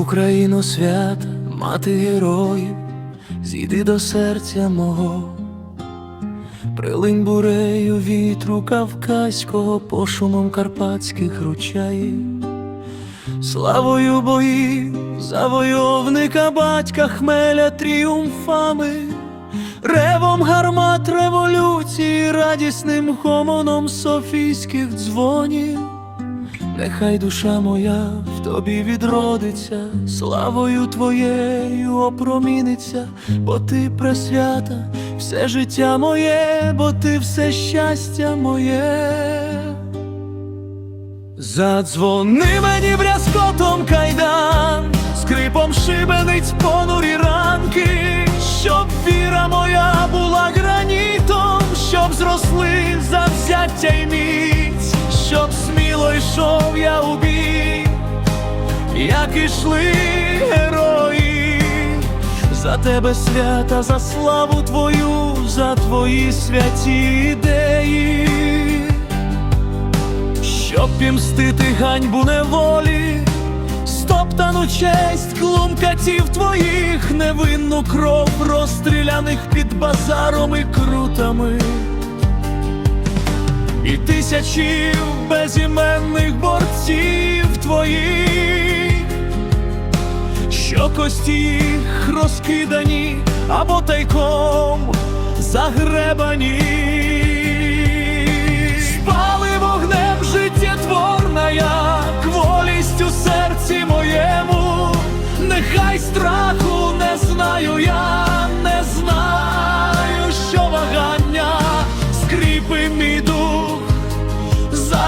Україно свята, мати героїв, зійди до серця мого, прилинь бурею вітру кавказького пошумом карпатських ручаїв, славою боїв, завойовника батька хмеля тріумфами, ревом гармат революції, радісним гомоном софійських дзвонів. Нехай душа моя в тобі відродиться, славою твоєю опроміниться, бо ти пресвята, все життя моє, бо ти все щастя моє. Задзвони мені брязкотом кайдан, скрипом шибениць понурі ранки, йшов я у бій, як ішли герої, за тебе свята, за славу твою, за твої святі ідеї. Щоб пімстити ганьбу неволі, стоптану честь клумкатів твоїх, невинну кров розстріляних під базаром і крутами, і тисячі безіменних борців твоїх, що кості їх розкидані або тайком загребані.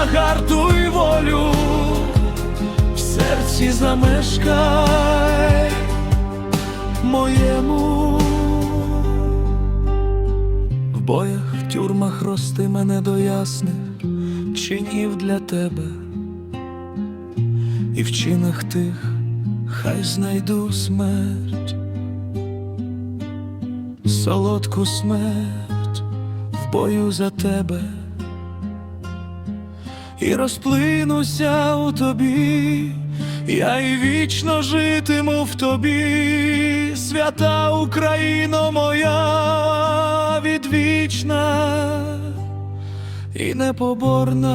Загартуй волю, в серці замешкай моєму. В боях, в тюрмах рости мене до ясних чинів для тебе, і в чинах тих хай знайду смерть, солодку смерть в бою за тебе, і розплинуся у тобі, я й вічно житиму в тобі, свята Україно моя відвічна і непоборна.